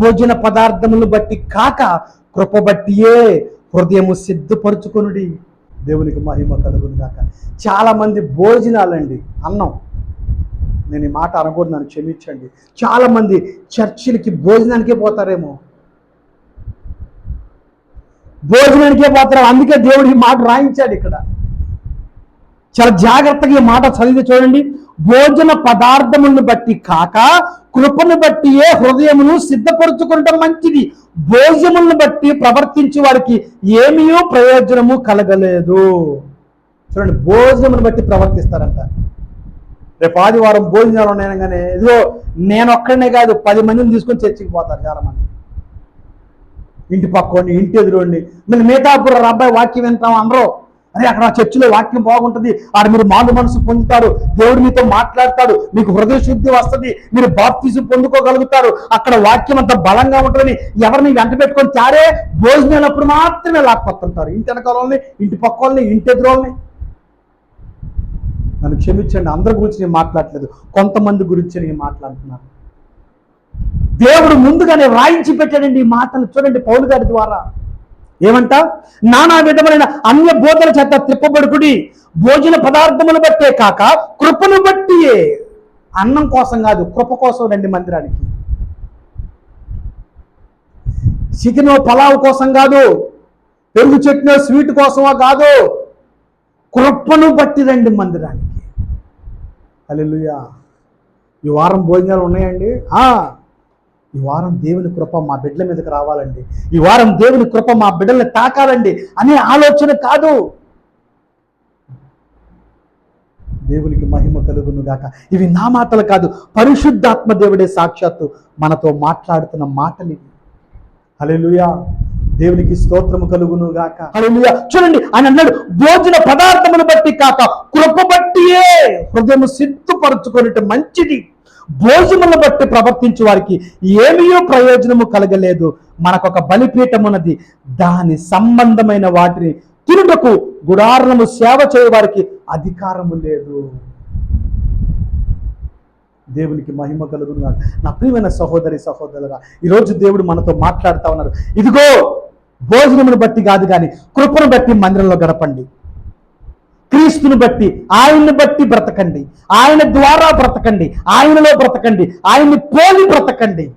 భోజన పదార్థములను బట్టి కాక కృప బట్టియే హృదయము సిద్ధపరుచుకొనుడి. దేవునికి మహిమ కలుగును కాక చాలా మంది భోజనాలండి అన్నం. నేను ఈ మాట అనకూడదు నన్ను క్షమించండి. చాలా మంది చర్చిలకి భోజనానికే పోతారేమో. భోజనానికే పోతారు అందుకే దేవుడు ఈ మాట రాయించాడు ఇక్కడ. చాలా జాగ్రత్తగా ఈ మాట చదివి చూడండి. భోజన పదార్థములను బట్టి కాక కృపను బట్టియే హృదయమును సిద్ధపరుచుకుంటాం మంచిది. భోజనములను బట్టి ప్రవర్తించే వారికి ఏమీ ప్రయోజనము కలగలేదు. చూడండి భోజనమును బట్టి ప్రవర్తిస్తారంట. రేపు ఆదివారం భోజనాలు ఉన్నాయనగానే ఇదిగో నేను ఒక్కడనే కాదు పది మందిని తీసుకొని చర్చికి పోతారు చాలా మంది ఇంటి పక్కోండి ఇంటి ఎదురోండి. మళ్ళీ మిగతాపుర అబ్బాయి వాక్యం వింటాం అందరూ అరే అక్కడ ఆ చర్చిలో వాక్యం బాగుంటుంది. ఆడ మీరు మాను మనసు పొందుతారు. దేవుడు మీతో మాట్లాడతాడు. మీకు హృదయ శుద్ధి వస్తుంది. మీరు బాప్తీసు పొందుకోగలుగుతారు. అక్కడ వాక్యం అంత బలంగా ఉంటుందని ఎవరిని వెంట పెట్టుకొని చారే భోజనాలప్పుడు మాత్రమే లాక్కొస్తుంటారు ఇంటి వెనకాలని ఇంటి పక్క వాళ్ళని ఇంటి ఎదురోళ్ళని నన్ను క్షమించండి. అందరి గురించి నేను మాట్లాడలేదు. కొంతమంది గురించి నేను మాట్లాడుతున్నాను. దేవుడు ముందుగానే రాయించి పెట్టాడండి ఈ మాటలు. చూడండి పౌలు గారి ద్వారా. ఏమంట? నానా విధమైన అన్య బోధల చేత తిప్పబడుకుడి భోజన పదార్థములు బట్టే కాక కృపను బట్టియే. అన్నం కోసం కాదు కృప కోసం రండి మందిరానికి. చికెన్ పలావ్ కోసం కాదు పెరుగు చట్నీ స్వీట్ కోసమో కాదు కృపను బట్టి రండి మందిరానికి. అల్లెలుయా ఈ వారం భోజనాలు ఉన్నాయండి? ఆ. ఈ వారం దేవుని కృప మా బిడ్డల మీదకి రావాలండి. ఈ వారం దేవుని కృప మా బిడ్డల్ని తాకాలండి అనే ఆలోచన కాదు. దేవునికి మహిమ కలుగును గాక. ఇవి నా మాటలు కాదు పరిశుద్ధాత్మ దేవుడే సాక్షాత్తు మనతో మాట్లాడుతున్న మాటలు ఇవి. హలెలుయా దేవునికి స్తోత్రము కలుగును గాక. హలెలుయా చూడండి ఆయన అన్నాడు భోజన పదార్థమును బట్టి కాక కృప బట్టియే హృదయము సిద్ధపరచుకొనిట మంచిది. భోజనమును బట్టి ప్రవర్తించు వారికి ఏమీ ప్రయోజనము కలగలేదు. మనకొక బలిపీఠం ఉన్నది దాని సంబంధమైన వాటిని తిరుటకు గుడారణము సేవ చేయవారికి అధికారము లేదు. దేవునికి మహిమ కలుగును నా ప్రియమైన సహోదరి సహోదరుగా ఈరోజు దేవుడు మనతో మాట్లాడుతా ఉన్నారు. ఇదిగో భోజనమును బట్టి కాదు కానీ కృపను బట్టి మందిరంలో గడపండి. క్రీస్తుని బట్టి ఆయన్ని బట్టి బ్రతకండి. ఆయన ద్వారా బ్రతకండి. ఆయనలో బ్రతకండి. ఆయన్ని పోలి బ్రతకండి.